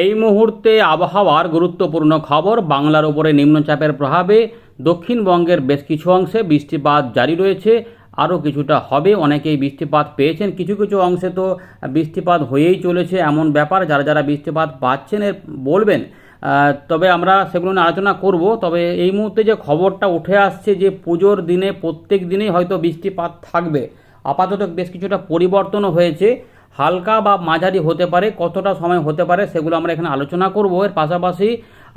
এই মুহূর্তে আবহাওয়ার গুরুত্বপূর্ণ খবর, বাংলার উপরে নিম্নচাপের প্রভাবে দক্ষিণবঙ্গের বেশ কিছু অংশে বৃষ্টিপাত জারি রয়েছে। আরও কিছুটা হবে, অনেকেই বৃষ্টিপাত পেয়েছেন। কিছু কিছু অংশে তো বৃষ্টিপাত হয়েই চলেছে এমন ব্যাপার, যারা যারা বৃষ্টিপাত পাচ্ছেন এর বলবেন। তবে আমরা সেগুলো নিয়ে আলোচনা করব। তবে এই মুহূর্তে যে খবরটা উঠে আসছে যে পুজোর দিনে প্রত্যেক দিনেই হয়তো বৃষ্টিপাত থাকবে, আপাতত বেশ কিছুটা পরিবর্তনও হয়েছে। হালকা বা মাঝারি হতে পারে, কতটা সময় হতে পারে সেগুলো আমরা এখানে আলোচনা করব। এর পাশাপাশি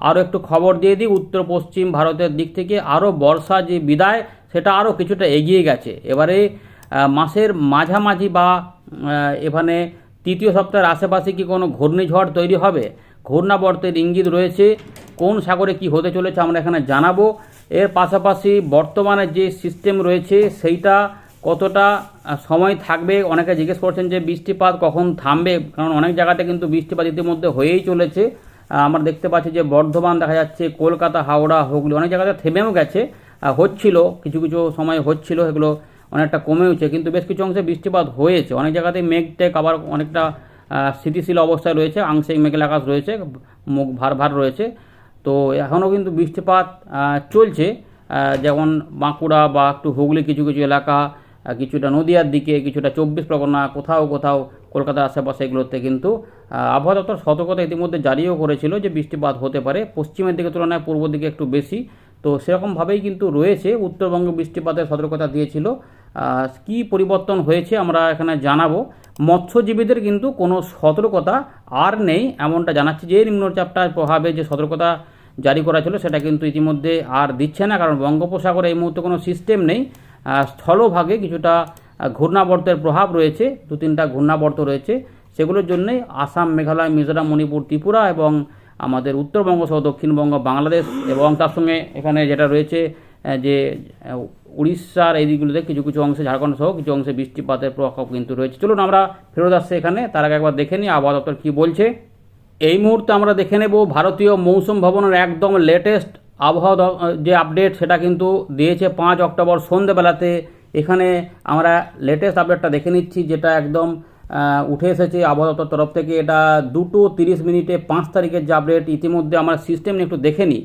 আরও একটু খবর দিয়ে দিই, উত্তর পশ্চিম ভারতের দিক থেকে আরও বর্ষা যে বিদায়, সেটা আরও কিছুটা এগিয়ে গেছে। এবারে মাসের মাঝামাঝি বা এখানে তৃতীয় সপ্তাহের আশেপাশে কি কোনো ঘূর্ণিঝড় তৈরি হবে? ঘূর্ণাবর্তের ইঙ্গিত রয়েছে, কোন সাগরে কি হতে চলেছে আমরা এখানে জানাব। এর পাশাপাশি বর্তমানে যে সিস্টেম রয়েছে, সেইটা কতটা সময় থাকবে? অনেকে জিজ্ঞেস করছেন যে বৃষ্টিপাত কখন থামবে? কারণ অনেক জায়গাতে কিন্তু বৃষ্টিপাত ইতিমধ্যে হয়েই চলেছে। আমরা দেখতে পাচ্ছি যে বর্ধমান দেখা যাচ্ছে, কলকাতা, হাওড়া, হুগলি অনেক জায়গাতে থেমেও গেছে। হচ্ছিল, কিছু কিছু সময় হচ্ছিল, এগুলো অনেকটা কমেওছে, কিন্তু বেশ কিছু অংশে বৃষ্টিপাত হয়েছে। অনেক জায়গাতে মেঘ টেক আবার অনেকটা স্থিতিশীল অবস্থায় রয়েছে, আংশিক মেঘের আকাশ রয়েছে, মুখ ভার ভার রয়েছে। তো এখনও কিন্তু বৃষ্টিপাত চলছে। যেমন বাঁকুড়া বা একটু হুগলি কিছু কিছু এলাকা কিছুটা নদিয়ার দিকে, কিছুটা চব্বিশ পরগনা, কোথাও কোথাও কলকাতার আশেপাশে এগুলোতে কিন্তু আবহাওয়া দপ্তর সতর্কতা ইতিমধ্যে জারিও করেছিল যে বৃষ্টিপাত হতে পারে। পশ্চিমের দিকে তুলনায় পূর্ব দিকে একটু বেশি। তো সেরকমভাবেই কিন্তু রয়েছে, উত্তরবঙ্গ বৃষ্টিপাতের সতর্কতা দিয়েছিল। কী পরিবর্তন হয়েছে আমরা এখানে জানাব। মৎস্যজীবীদের কিন্তু কোনো সতর্কতা আর নেই এমনটা জানাচ্ছে যে নিম্নচাপটার প্রভাবে যে সতর্কতা জারি করা ছিল সেটা কিন্তু ইতিমধ্যে আর দিচ্ছে না, কারণ বঙ্গোপসাগরে এই মুহূর্তে কোনো সিস্টেম নেই। স্থলভাগে কিছুটা ঘূর্ণাবর্তের প্রভাব রয়েছে, দু তিনটা ঘূর্ণাবর্ত রয়েছে। সেগুলোর জন্যই আসাম, মেঘালয়, মিজোরাম, মণিপুর, ত্রিপুরা এবং আমাদের উত্তরবঙ্গ সহ দক্ষিণবঙ্গ, বাংলাদেশ এবং তার সঙ্গে এখানে যেটা রয়েছে যে উড়িষ্যার এই দিকগুলোতে কিছু কিছু অংশে, ঝাড়খণ্ড সহ কিছু অংশে বৃষ্টিপাতের প্রভাব কিন্তু রয়েছে। চলুন আমরা ফেরত আসছি এখানে, তার আগে একবার দেখে নিই আবহাওয়া দপ্তর কী বলছে। এই মুহূর্তে আমরা দেখে নেব, ভারতীয় মৌসুম ভবনের একদম লেটেস্ট আবহাওয়া যে আপডেট সেটা কিন্তু দিয়েছে পাঁচ অক্টোবর সন্ধেবেলাতে। এখানে আমরা লেটেস্ট আপডেটটা দেখে নিচ্ছি, যেটা একদম উঠে এসেছে আবহাওয়া দপ্তর তরফ থেকে। এটা দুটো তিরিশ মিনিটে পাঁচ তারিখের যে আপডেট ইতিমধ্যে আমরা সিস্টেম একটু দেখে নিই।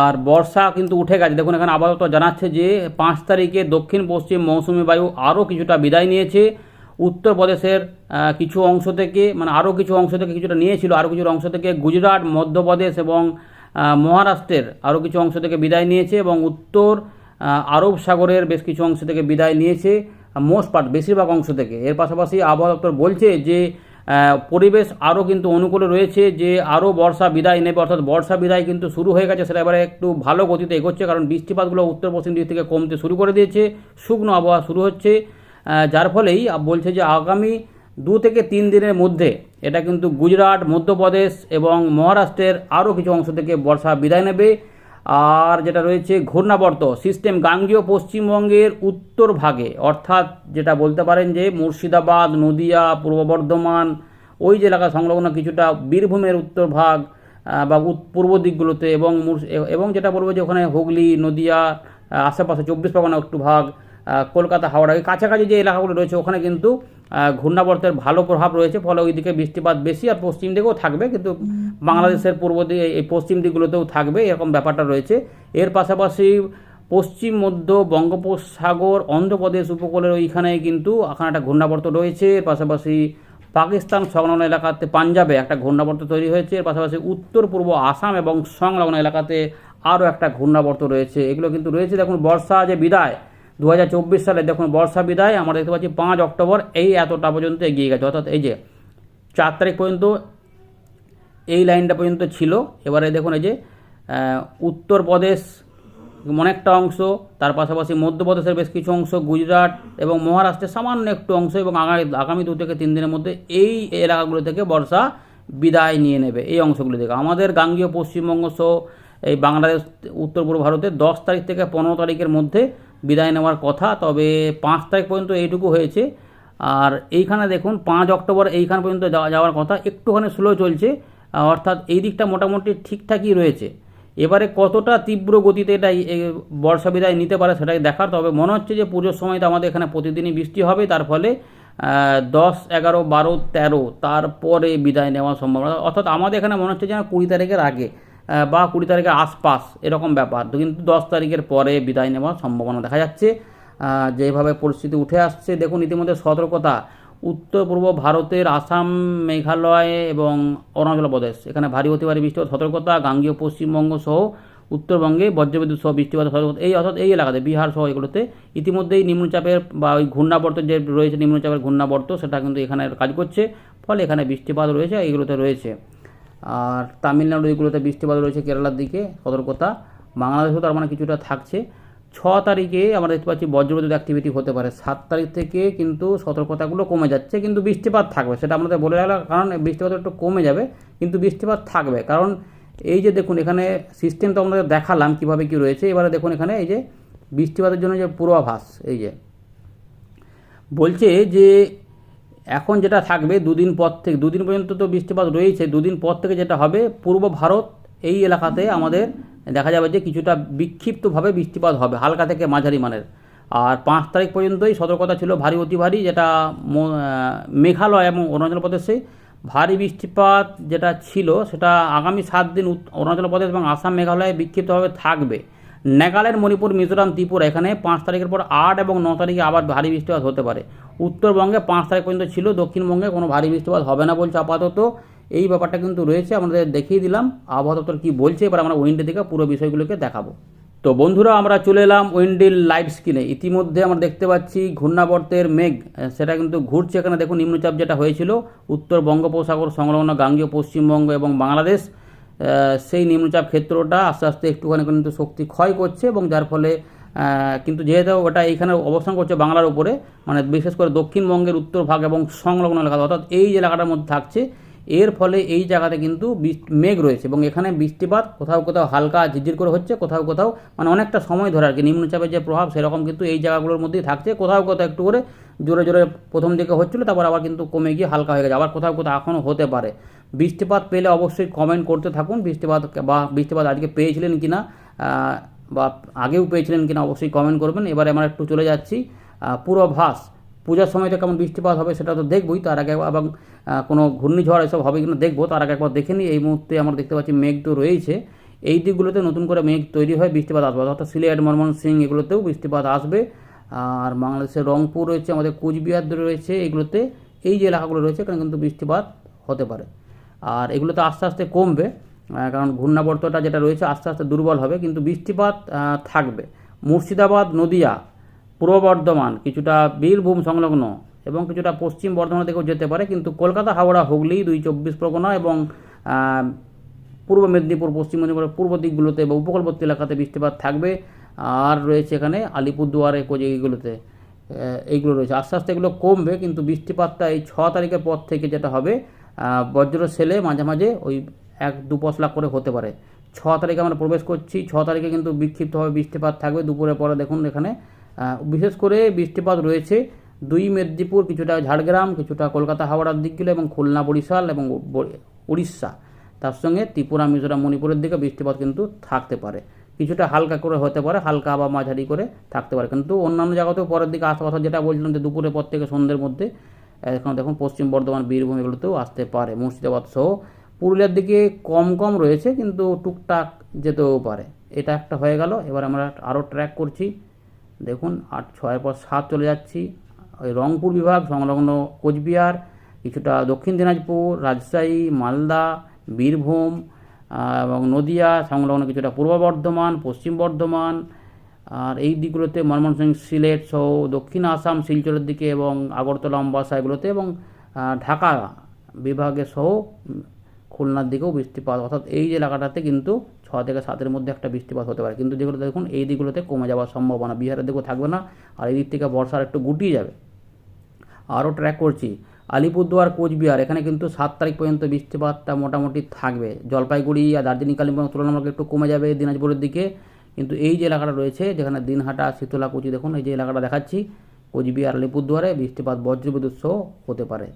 আর বর্ষা কিন্তু উঠে গেছে। দেখুন, এখানে দপ্তর জানাচ্ছে যে পাঁচ তারিখে দক্ষিণ, পশ্চিম, মৌসুমি বায়ু আরও কিছুটা বিদায় নিয়েছে। উত্তরপ্রদেশের কিছু অংশ থেকে মানে আরও কিছু অংশ থেকে কিছুটা নিয়েছিল। আরও কিছু অংশ থেকে গুজরাট, মধ্যপ্রদেশ এবং মহারাষ্ট্রের আরও কিছু অংশ থেকে বিদায় নিয়েছে এবং উত্তর আরব সাগরের বেশ কিছু অংশ থেকে বিদায় নিয়েছে মোস্ট পার্ট বেশিরভাগ অংশ থেকে। এর পাশাপাশি আবহাওয়া দপ্তর বলছে যে পরিবেশ আরও কিন্তু অনুকূলে রয়েছে যে আরও বর্ষা বিদায় নেবে, অর্থাৎ বর্ষা বিদায় কিন্তু শুরু হয়ে গেছে, সেটা এবারে একটু ভালো গতিতে এগোচ্ছে, কারণ বৃষ্টিপাতগুলো উত্তর পশ্চিম দিক থেকে কমতে শুরু করে দিয়েছে, শুকনো আবহাওয়া শুরু হচ্ছে। যার ফলেই বলছে যে, আগামী দু থেকে তিন দিনের মধ্যে এটা কিন্তু গুজরাট, মধ্যপ্রদেশ এবং মহারাষ্ট্রের আরও কিছু অংশ থেকে বর্ষা বিদায় নেবে। আর যেটা রয়েছে ঘূর্ণাবর্ত, সিস্টেম গাঙ্গীয় পশ্চিমবঙ্গের উত্তর ভাগে। অর্থাৎ যেটা বলতে পারেন যে মুর্শিদাবাদ, নদিয়া, পূর্ব বর্ধমান, ওই যে এলাকা সংলগ্ন কিছুটা বীরভূমের উত্তর ভাগ বা পূর্ব দিকগুলোতে এবং এবং যেটা বলব যে ওখানে হুগলি, নদিয়া আশেপাশে চব্বিশ পরগনা একটু ভাগ কলকাতা হাওড়া এই কাছাকাছি যে এলাকাগুলো রয়েছে ওখানে কিন্তু ঘূর্ণাবর্তের ভালো প্রভাব রয়েছে ফলে ওইদিকে বৃষ্টিপাত বেশি আর পশ্চিম দিকেও থাকবে কিন্তু বাংলাদেশের পূর্ব দিকে এই পশ্চিম দিকগুলোতেও থাকবে এরকম ব্যাপারটা রয়েছে। এর পাশাপাশি পশ্চিম মধ্য বঙ্গোপসাগর অন্ধ্রপ্রদেশ উপকূলের ওইখানে কিন্তু এখানে একটা ঘূর্ণাবর্ত রয়েছে এর পাশাপাশি পাকিস্তান সংলগ্ন এলাকাতে পাঞ্জাবে একটা ঘূর্ণাবর্ত তৈরি হয়েছে এর পাশাপাশি উত্তর পূর্ব আসাম এবং সংলগ্ন এলাকাতে আরও একটা ঘূর্ণাবর্ত রয়েছে এগুলো কিন্তু রয়েছে। দেখুন বর্ষা যে বিদায় দু হাজার চব্বিশ সালে দেখুন বর্ষা বিদায়, আমরা দেখতে পাচ্ছি পাঁচ অক্টোবর, এই এতটা পর্যন্ত এগিয়ে গেছে। অর্থাৎ এই যে চার তারিখ পর্যন্ত এই লাইনটা পর্যন্ত ছিল। এবারে দেখুন এই যে উত্তরপ্রদেশ অনেকটা অংশ, তার পাশাপাশি মধ্যপ্রদেশের বেশ কিছু অংশ, গুজরাট এবং মহারাষ্ট্রের সামান্য একটু অংশ এবং আগামী আগামী দু থেকে তিন দিনের মধ্যে এই এলাকাগুলো থেকে বর্ষা বিদায় নিয়ে নেবে। এই অংশগুলো থেকে আমাদের গাঙ্গীয় পশ্চিমবঙ্গ সহ এই বাংলাদেশ, উত্তর পূর্ব ভারতে দশ তারিখ থেকে পনেরো তারিখের মধ্যে বিদায় নেওয়ার কথা, তবে পাঁচ তারিখ পর্যন্ত এইটুকু হয়েছে। আর এইখানে দেখুন, পাঁচ অক্টোবর এইখান পর্যন্ত যাওয়া যাওয়ার কথা, একটুখানি স্লো চলছে, অর্থাৎ এই দিকটা মোটামুটি ঠিকঠাকই রয়েছে। এবারে কতটা তীব্র গতিতে এটা বর্ষা বিদায় নিতে পারে সেটাই দেখার, তবে মনে হচ্ছে যে পুজোর সময় তো আমাদের এখানে প্রতিদিনই বৃষ্টি হবে, তার ফলে দশ, এগারো, বারো, তেরো, তারপরে বিদায় নেওয়ার সম্ভাবনা। অর্থাৎ আমাদের এখানে মনে হচ্ছে যেন কুড়ি তারিখের আগে। বা কুড়ি তারিখের আশপাশ এরকম ব্যাপার। কিন্তু দশ তারিখের পরে বিদায় নেওয়ার সম্ভাবনা দেখা যাচ্ছে। যেভাবে পরিস্থিতি উঠে আসছে, দেখুন ইতিমধ্যে সতর্কতা। উত্তর পূর্ব ভারতের আসাম, মেঘালয় এবং অরুণাচল প্রদেশ। এখানে ভারী অতি ভারী বৃষ্টিপাত, সতর্কতা, গাঙ্গীয়, পশ্চিমবঙ্গ সহ উত্তরবঙ্গে বজ্রবিদ্যুৎ সহ বৃষ্টিপাত সতর্কতা। এই অর্থাৎ এই এলাকাতে, বিহার সহ এগুলোতে ইতিমধ্যেই নিম্নচাপের বা ওই ঘূর্ণাবর্ত যে রয়েছে, নিম্নচাপের ঘূর্ণাবর্ত, সেটা কিন্তু এখানে কাজ করছে। ফলে এখানে বৃষ্টিপাত রয়েছে, এইগুলোতে রয়েছে। আর তামিলনাড়ু এগুলোতে বৃষ্টিপাত রয়েছে কেরালার দিকে, সতর্কতা। বাংলাদেশেও তার মানে কিছুটা থাকছে। ছ তারিখে আমরা দেখতে পাচ্ছি বজ্রবিদ্যুৎ অ্যাক্টিভিটি হতে পারে। সাত তারিখ থেকে কিন্তু সতর্কতাগুলো কমে যাচ্ছে, কিন্তু বৃষ্টিপাত থাকবে। সেটা আমাদের বলে রাখলাম কারণ বৃষ্টিপাত একটু কমে যাবে, কিন্তু বৃষ্টিপাত থাকবে। কারণ এই যে দেখুন, এখানে সিস্টেম তো আমাদের দেখালাম কীভাবে কি রয়েছে। এবারে দেখুন এখানে এই যে বৃষ্টিপাতের জন্য যে পূর্বাভাস, এই যে। বলছে যে এখন যেটা থাকবে দুদিন পর থেকে, দুদিন পর্যন্ত তো বৃষ্টিপাত রয়েছে দুদিন পর থেকে যেটা হবে, পূর্ব ভারত এই এলাকাতে আমাদের দেখা যাবে যে কিছুটা বিক্ষিপ্তভাবে বৃষ্টিপাত হবে, হালকা থেকে মাঝারি মানের। আর পাঁচ তারিখ পর্যন্তই সতর্কতা ছিল ভারী, অতি ভারী, যেটা মেঘালয় এবং অরুণাচল প্রদেশে। ভারী বৃষ্টিপাত যেটা ছিল, সেটা আগামী সাত দিন অরুণাচল প্রদেশ এবং আসাম, মেঘালয়ে বিক্ষিপ্তভাবে থাকবে। নাগাল্যান্ড মণিপুর, মিজোরাম, ত্রিপুরা। এখানে পাঁচ তারিখের পর আট এবং ন তারিখে আবার ভারী বৃষ্টিপাত হতে পারে। উত্তরবঙ্গে পাঁচ তারিখ পর্যন্ত ছিল, দক্ষিণবঙ্গে কোনো ভারী বৃষ্টিপাত হবে না বলছে আপাতত। এই ব্যাপারটা কিন্তু রয়েছে আমাদের দেখিয়ে দিলাম। আবহাওয়া দপ্তর কী বলছে, এবার আমরা উইন্ডে থেকে পুরো বিষয়গুলোকে দেখাবো। তো বন্ধুরা, আমরা চলে এলাম উইন্ডিল লাইভ স্ক্রিনে। ইতিমধ্যে আমরা দেখতে পাচ্ছি ঘূর্ণাবর্তের মেঘ, সেটা কিন্তু ঘুরছে এখানে। দেখুন, নিম্নচাপ যেটা হয়েছিল, উত্তর বঙ্গোপসাগর, সংলগ্ন গাঙ্গীয় পশ্চিমবঙ্গ এবং বাংলাদেশ। সেই নিম্নচাপ ক্ষেত্রটা আস্তে আস্তে একটুখানি কিন্তু শক্তি ক্ষয় করছে এবং যার ফলে কিন্তু যেহেতু ওটা এইখানে অবস্থান করছে বাংলার উপরে মানে বিশেষ করে দক্ষিণবঙ্গের উত্তর ভাগ এবং সংলগ্ন এলাকা, অর্থাৎ এই এলাকাটার মধ্যে থাকছে, এর ফলে এই জায়গাতে কিন্তু মেঘ রয়েছে এবং এখানে বৃষ্টিপাত কোথাও কোথাও হালকা ঝিরঝির করে হচ্ছে, কোথাও কোথাও মানে অনেকটা সময় ধরে আর কি নিম্নচাপের যে প্রভাব সেরকম কিন্তু এই জায়গাগুলোর মধ্যেই থাকছে, কোথাও কোথাও একটু করে জোরে জোরে প্রথম দিকে হচ্ছিল, তারপর আবার কিন্তু কমে গিয়ে হালকা হয়ে গেছে, আবার কোথাও কোথাও এখনও হতে পারে। বৃষ্টিপাত পেলে অবশ্যই কমেন্ট করতে থাকুন। বৃষ্টিপাত বা বৃষ্টিপাত আজকে পেয়েছিলেন কি না বা আগেও পেয়েছিলেন কিনা অবশ্যই কমেন্ট করবেন। এবারে আমরা একটু চলে যাচ্ছি পূর্বাভাস। পূজার সময় তো কেমন বৃষ্টিপাত হবে সেটা তো দেখবই, তার আগে এবং কোনো ঘূর্ণিঝড় এসব হবে কিনা দেখব। তার আগে একবার দেখে নিই, এই মুহূর্তে আমরা দেখতে পাচ্ছি মেঘ তো রয়েছে। এই দিকগুলোতে নতুন করে মেঘ তৈরি হয় বৃষ্টিপাত আসবে। অর্থাৎ সিলেট ময়মনসিং এগুলোতেও বৃষ্টিপাত আসবে। আর বাংলাদেশের রংপুর রয়েছে, আমাদের কুচবিহার রয়েছে, এগুলোতে এই যে এলাকাগুলো রয়েছে, এখানে কিন্তু বৃষ্টিপাত হতে পারে। আর এগুলো তো আস্তে আস্তে কমবে কারণ ঘূর্ণাবর্তটা যেটা রয়েছে আস্তে আস্তে দুর্বল হবে, কিন্তু বৃষ্টিপাত থাকবে। মুর্শিদাবাদ, নদিয়া, পূর্ব বর্ধমান কিছুটা বীরভূম সংলগ্ন এবং কিছুটা পশ্চিম বর্ধমান থেকেও যেতে পারে, কিন্তু কলকাতা, হাওড়া, হুগলি দুই চব্বিশ পরগনা এবং পূর্ব মেদিনীপুর, পশ্চিম মেদিনীপুরের পূর্ব দিকগুলোতে বা উপকূলবর্তী এলাকাতে বৃষ্টিপাত থাকবে। আর রয়েছে এখানে আলিপুরদুয়ারে কোজে এইগুলোতে এইগুলো রয়েছে। আস্তে আস্তে এগুলো কমবে, কিন্তু বৃষ্টিপাতটা এই ছ তারিখের পর থেকে যেটা হবে বজ্র সেলে মাঝে মাঝে ওই এক দু পশলা করে হতে পারে। ছ তারিখে আমরা প্রবেশ করছি। ছ তারিখে কিন্তু বিক্ষিপ্তভাবে বৃষ্টিপাত থাকবে। দুপুরের পরে দেখুন এখানে বিশেষ করে বৃষ্টিপাত রয়েছে দুই মেদিনীপুর, কিছুটা ঝাড়গ্রাম, কিছুটা কলকাতা, হাওড়ার দিকগুলো এবং খুলনা, বরিশাল এবং উড়িষ্যা। তার সঙ্গে ত্রিপুরা, মিজোরাম, মণিপুরের দিকে বৃষ্টিপাত কিন্তু থাকতে পারে। কিছুটা হালকা করে হতে পারে, হালকা বা মাঝারি করে থাকতে পারে। কিন্তু অন্যান্য জায়গাতেও পরের দিকে কথা যেটা বলছিলাম যে দুপুরের পর থেকে সন্ধ্যের মধ্যে এখন দেখুন পশ্চিম বর্ধমান, বীরভূম এগুলোতেও আসতে পারে। মুর্শিদাবাদ সহ পুরুলিয়ার দিকে কম কম রয়েছে, কিন্তু টুকটাক যেতেও পারে। এটা একটা হয়ে গেল। এবার আমরা আরও ট্র্যাক করছি। দেখুন আট, ছয়ের পর সাত চলে যাচ্ছি। ওই রংপুর বিভাগ, সংলগ্ন কোচবিহার, কিছুটা দক্ষিণ দিনাজপুর, রাজশাহী, মালদা, বীরভূম এবং নদিয়া, সংলগ্ন কিছুটা পূর্ব বর্ধমান, পশ্চিম বর্ধমান আর এই দিকগুলোতে ময়মনসিংহ সিলেট সহ দক্ষিণ আসাম, শিলচরের দিকে এবং আগরতলা, অম্বাসা এগুলোতে এবং ঢাকা বিভাগে সহ খুলনার দিকেও বৃষ্টিপাত। অর্থাৎ এই এলাকাটাতে কিন্তু ছ থেকে সাতের মধ্যে একটা বৃষ্টিপাত হতে পারে। কিন্তু যেগুলো দেখুন, এই দিকগুলোতে কমে যাওয়ার সম্ভাবনা বিহারের দিকেও থাকবে না। আর এই দিক থেকে বর্ষার একটু গুটিয়ে যাবে। আরও ট্র্যাক করছি। আলিপুরদুয়ার, কোচবিহার, এখানে কিন্তু সাত তারিখ পর্যন্ত বৃষ্টিপাতটা মোটামুটি থাকবে। জলপাইগুড়ি আর দার্জিলিং কালিম্পং তুলনামূলক একটু কমে যাবে। দিনাজপুরের দিকে কিন্তু এই যে এলাকাটা রয়েছে, যেখানে দিনহাটা, শীতলাকুচি দেখুন, এই যে এলাকাটা দেখাচ্ছি, কোচবিহার, আলিপুরদুয়ারে বৃষ্টিপাত, বজ্রবিদ্যুৎ সহ হতে পারে।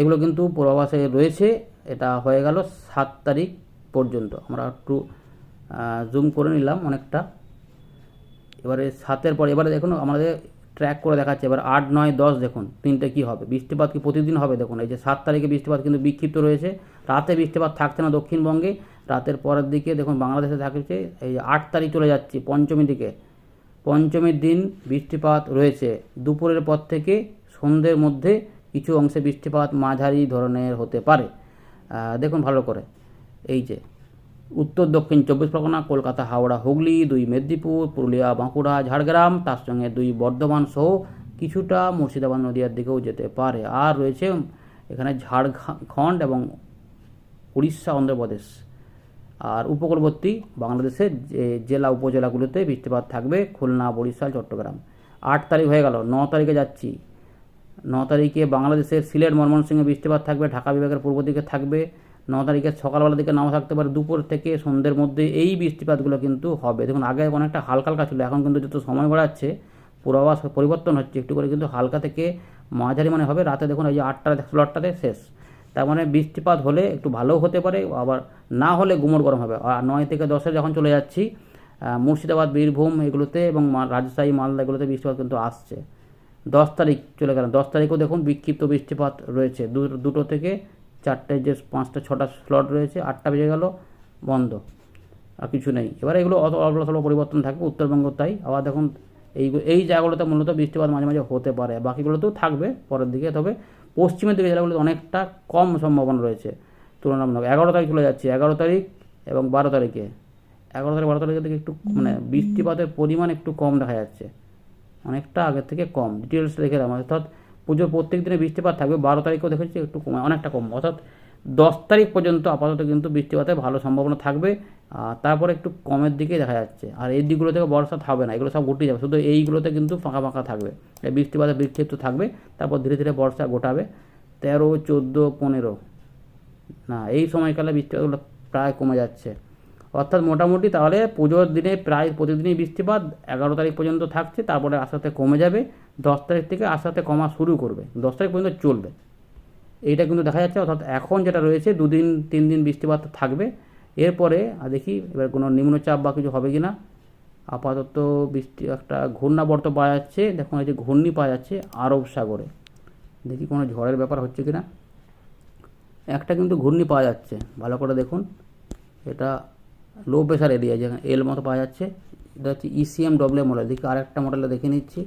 এগুলো কিন্তু পূর্বাভাসে রয়েছে, এটা হয়ে গেল সাত তারিখ পর্যন্ত। আমরা একটু জুম করে নিলাম অনেকটা। এবারে সাতের পর, এবারে দেখুন, আমাদের ট্র্যাক করে দেখাচ্ছে, এবার আট, নয়, দশ দেখুন, তিনটে কি হবে? বৃষ্টিপাত কি প্রতিদিন হবে দেখুন, এই যে সাত তারিখে বৃষ্টিপাত কিন্তু বিক্ষিপ্ত রয়েছে। রাতে বৃষ্টিপাত থাকছে না দক্ষিণবঙ্গে রাতের পরের দিকে দেখুন বাংলাদেশে থাকছে, এই আট তারিখ চলে যাচ্ছে পঞ্চমী দিকে। পঞ্চমীর দিন বৃষ্টিপাত রয়েছে। দুপুরের পর থেকে সন্ধ্যের মধ্যে কিছু অংশে বৃষ্টিপাত মাঝারি ধরনের হতে পারে। দেখুন ভালো করে। এই যে, উত্তর, দক্ষিণ চব্বিশ পরগনা, কলকাতা, হাওড়া, হুগলি, দুই মেদিনীপুর, পুরুলিয়া, বাঁকুড়া, ঝাড়গ্রাম, তার সঙ্গে দুই বর্ধমান সহ কিছুটা মুর্শিদাবাদ নদীয়ার দিকেও যেতে পারে। আর রয়েছে এখানে ঝাড়খণ্ড এবং উড়িষ্যা, অন্ধ্রপ্রদেশ। আর উপকূলবর্তী বাংলাদেশের যে জেলা উপজেলাগুলোতে বৃষ্টিপাত থাকবে খুলনা, বরিশাল, চট্টগ্রাম। আট তারিখ হয়ে গেল, ন তারিখে যাচ্ছি। ন তারিখে বাংলাদেশের সিলেট, ময়মনসিংহে বৃষ্টিপাত থাকবে, ঢাকা বিভাগের পূর্ব দিকে থাকবে। ন তারিখে সকালবেলার দিকে নাও থাকতে পারে, দুপুর থেকে সন্ধ্যের মধ্যে এই বৃষ্টিপাতগুলো কিন্তু হবে। দেখুন, আগে অনেকটা হালকা হালকা ছিল, এখন কিন্তু যত সময় বাড়াচ্ছে পূর্বাভাস পরিবর্তন হচ্ছে। একটু করে কিন্তু হালকা থেকে মাঝারি মানে হবে, রাতে দেখুন এই যে আটটা স্লটটাতে শেষ। তার মানে বৃষ্টিপাত হলে একটু ভালোও হতে পারে, আবার না হলে গুমর গরম হবে। আর নয় থেকে দশে যখন চলে যাচ্ছি মুর্শিদাবাদ, বীরভূম এগুলোতে এবং রাজশাহী, মালদা এগুলোতে বৃষ্টিপাত কিন্তু আসছে। দশ তারিখ চলে গেলাম দশ তারিখও দেখুন বিক্ষিপ্ত বৃষ্টিপাত রয়েছে। দুটো থেকে চারটে যে পাঁচটা, ছটা স্লট রয়েছে, আটটা বেজে গেল, বন্ধ। আর কিছু নেই। এবার এগুলো অত অল্প স্বল্প পরিবর্তন থাকবে উত্তরবঙ্গ তাই। আবার দেখুন এই এই জায়গাগুলোতে মূলত বৃষ্টিপাত মাঝে মাঝে হতে পারে। বাকিগুলোতেও থাকবে পরের দিকে। তবে পশ্চিমের দিকে জেলাগুলিতে অনেকটা কম সম্ভাবনা রয়েছে। তুলনামূলক এগারো তারিখ চলে যাচ্ছে। এগারো তারিখ এবং বারো তারিখে। এগারো তারিখ বারো তারিখের দিকে একটু মানে বৃষ্টিপাতের পরিমাণ একটু কম দেখা যাচ্ছে। অনেকটা আগের থেকে কম। ডিটেলস দেখে দিলাম অর্থাৎ পুজোর প্রত্যেক দিনে বৃষ্টিপাত থাকবে। বারো তারিখেও দেখেছি একটু কমে অনেকটা কম। অর্থাৎ দশ তারিখ পর্যন্ত আপাতত কিন্তু বৃষ্টিপাতের ভালো সম্ভাবনা থাকবে। তারপরে একটু কমের দিকেই দেখা যাচ্ছে। আর এই দিকগুলো থেকে বর্ষা থাকবে না, এগুলো সব গুটিয়ে যাবে। শুধু এইগুলোতে কিন্তু ফাঁকা ফাঁকা থাকবে। এই বৃষ্টিপাতের বিক্ষিপ্ত থাকবে, তারপর ধীরে ধীরে বর্ষা গোটাবে। তেরো, চোদ্দ, পনেরো। না, এই সময়কালে বৃষ্টিপাতগুলো প্রায় কমে যাচ্ছে। অর্থাৎ মোটামুটি তাহলে পুজোর দিনে প্রায় প্রতিদিনই বৃষ্টিপাত এগারো তারিখ পর্যন্ত থাকছে, তারপরে আস্তে আস্তে কমে যাবে। দশ তারিখ থেকে আস্তে আস্তে কমা শুরু করবে। দশ তারিখ পর্যন্ত চলবে। এইটা কিন্তু দেখা যাচ্ছে। অর্থাৎ এখন যেটা রয়েছে, দুদিন, তিন দিন বৃষ্টিপাত থাকবে। এরপরে, আর দেখি এবার কোনো নিম্নচাপ বা কিছু হবে কি না আপাতত বৃষ্টি একটা ঘূর্ণাবর্ত পাওয়া যাচ্ছে। দেখুন, এই যে ঘূর্ণি পাওয়া যাচ্ছে আরব সাগরে। দেখি কোনো ঝড়ের ব্যাপার হচ্ছে কি না একটা কিন্তু ঘূর্ণি পাওয়া যাচ্ছে। ভালো করে দেখুন। এটা লো প্রেশার এরিয়া যেখানে এল মতো পাওয়া যাচ্ছে। এটা হচ্ছে ইসিএম ডব্লিউ মডেল দেখি আরেকটা মডেলে দেখে নিচ্ছি।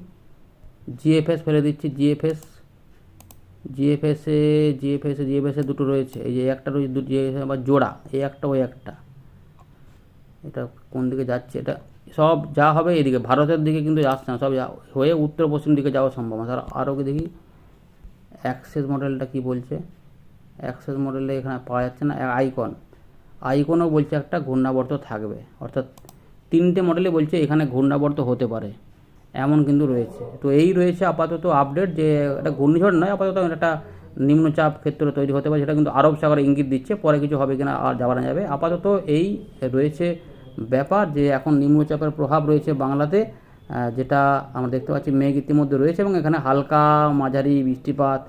জিএফএস ফেলে দিচ্ছি জিএফএস জিএফএসে জিএফএসে জিএফএসে দুটো রয়েছে। এই যে একটা রয়েছে, দুটো জিএফএস আবার জোড়া, এই একটা, ওই একটা। এটা কোন দিকে যাচ্ছে? এটা সব যা হবে এদিকে, ভারতের দিকে কিন্তু যাচ্ছে না, সব হয়ে উত্তর পশ্চিম দিকে যাওয়ার সম্ভাবনা। তার আরও দেখি? অ্যাক্সেস মডেলটা কি বলছে? অ্যাক্সেস মডেলে এখানে পাওয়া যাচ্ছে না আইকন আইকনও বলছে একটা ঘূর্ণাবর্ত থাকবে। অর্থাৎ তিনটে মডেলে বলছে এখানে ঘূর্ণাবর্ত হতে পারে। এমন কিন্তু রয়েছে। তো এই রয়েছে আপাতত আপডেট যে এটা ঘূর্ণিঝড় নয়, আপাতত একটা নিম্নচাপ ক্ষেত্র তৈরি হতে পারে, সেটা কিন্তু আরব সাগরে ইঙ্গিত দিচ্ছে, পরে কিছু হবে কিনা আর যাওয়া যাবে। আপাতত এই রয়েছে ব্যাপার যে এখন নিম্নচাপের প্রভাব রয়েছে বাংলাতে যেটা আমরা দেখতে পাচ্ছি মেঘ ইতিমধ্যে রয়েছে এবং এখানে হালকা মাঝারি বৃষ্টিপাত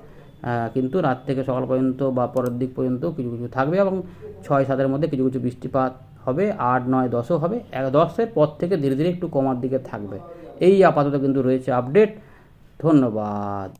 কিন্তু রাত থেকে সকাল পর্যন্ত বা পরের দিক পর্যন্ত কিছু কিছু থাকবে এবং ছয় সাতের মধ্যে কিছু কিছু বৃষ্টিপাত হবে, আট নয় দশও হবে এক দশের পর থেকে ধীরে ধীরে একটু কমার দিকে থাকবে। এই আপাতত কিন্তু রয়েছে আপডেট। ধন্যবাদ।